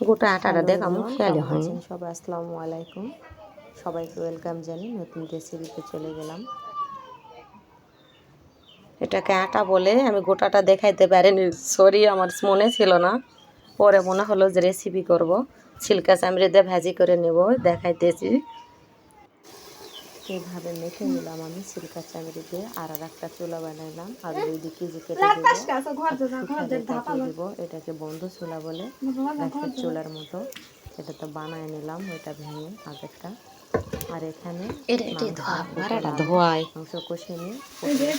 গোটা আটাটা দেখ আমার খেয়ালে হয় আছেন সবাই? আসসালামু আলাইকুম। সবাইকে ওয়েলকাম জানি নতুন রেসিপিতে চলে গেলাম। এটাকে আটা বলে আমি গোটাটা দেখাইতে পারিনি সরি আমার মনে ছিল না। পরে মনে হলো যে রেসিপি করব। ছিলকা চামড়ি দিয়ে ভাজি করে নেব দেখাইতেছি। এইভাবে মেখে নিলাম আমি সিল্কা চামড়ি দিয়ে আর আর একটা চুলা বানাইলাম। আর দুই দিকে যে কেটে দিব দিব এটাকে বন্ধ চুলা বলে গ্যাসের চুলার মতো। এটা তো বানায় নিলাম ওইটা ভেঙে আগেরটা। আর এখানে মাংস কষিয়ে নিয়ে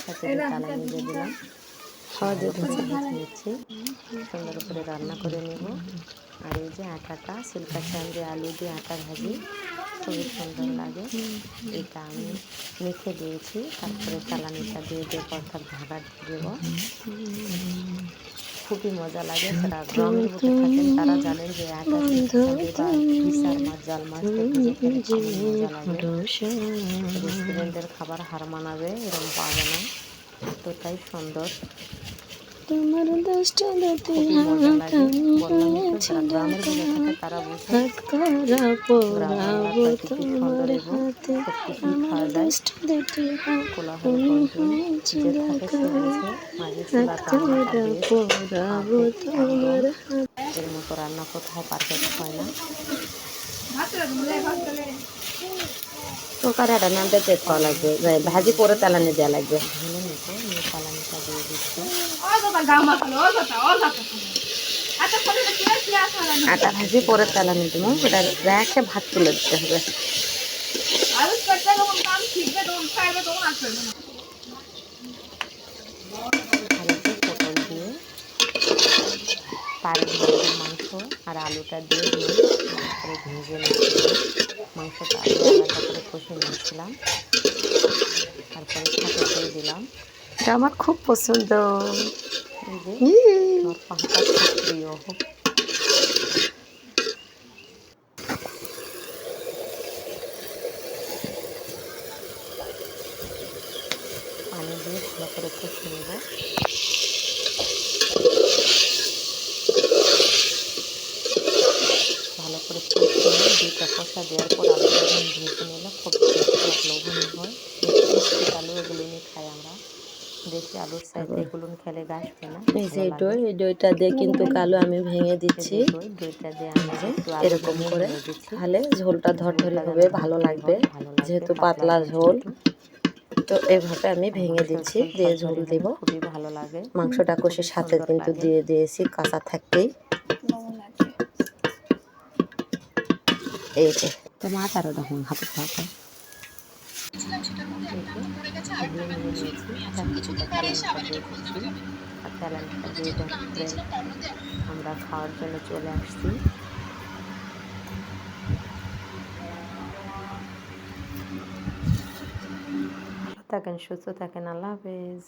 সাথে নিয়ে দিলাম। ভেজে নিচ্ছি। সুন্দর করে রান্না করে নেব। আর এই যে আটাটা সিল্কা চামড়ি আলু দিয়ে আটা ভাজি। খুবই সুন্দর লাগে। এটা আমি মেখে দিয়েছি, তারপরে চালানিটা দিয়ে দিয়ে পরটার ঢাকা দিয়ে দেবো। খুবই মজা লাগে, যারা গ্রামের মধ্যে থাকেন তারা জানেন যে জাল মাছ রেস্টুরেন্টের খাবার হার মানাবে, এরকম পাবে না। এতটাই সুন্দর। তোমার তো হাত করা পোড়াবো তোমার হাতে বুঝে মাঝে চুলা পোড়াবো তোমার এর মতো রান্না কোথাও পারফেক্ট হয় না। তরকারিটা নামতে তেত খাওয়া লাগবে ভাজি করে তেলানি দেওয়া লাগবে ঢেলে নিতে নিয়ে চালানিটা দিয়ে দিচ্ছি আটা ভাজি করে তেলানি দেবো। ওটা রেখে ভাত তুলে দিতে হবে। পাড়ের মাংস আর আলুটা দিয়ে দিয়ে করে ভেজে নিচ্ছিলাম মাংসটা আলাদা করে কষে নিয়েছিলাম তারপরে দিয়ে দিলাম। এটা আমার খুব পছন্দ। প্রিয় পানি দিয়ে ভালো করে কষে নেব ভালো করে কষে নিয়ে দুইটা কষা দেওয়ার পর আলুটা যখন ভেজে খুব লবণী হয় আলু এগুলো নিয়ে খাই আমরা দেশি আলুর সাইডে খেলে গাছ হয় না এই যে দই এই দইটা দিয়ে কিন্তু কালো আমি ভেঙে দিচ্ছি। দই দুইটা দিয়ে আমি এরকম করে তাহলে ঝোলটা ধরধরে হবে ভালো লাগবে। যেহেতু পাতলা ঝোল তো এইভাবে আমি ভেঙে দিচ্ছি দিয়ে ঝোল দিব। খুবই ভালো লাগে। মাংসটা কষে সাথে কিন্তু দিয়ে দিয়েছি কাঁচা থাকতেই। এই যে। তো মাছ আরও দেখুন হাতে থাকে আমরা খাওয়ার জন্য চলে আসছি। থাকেন সুস্থ থাকেন আল্লাহ হাফেজ।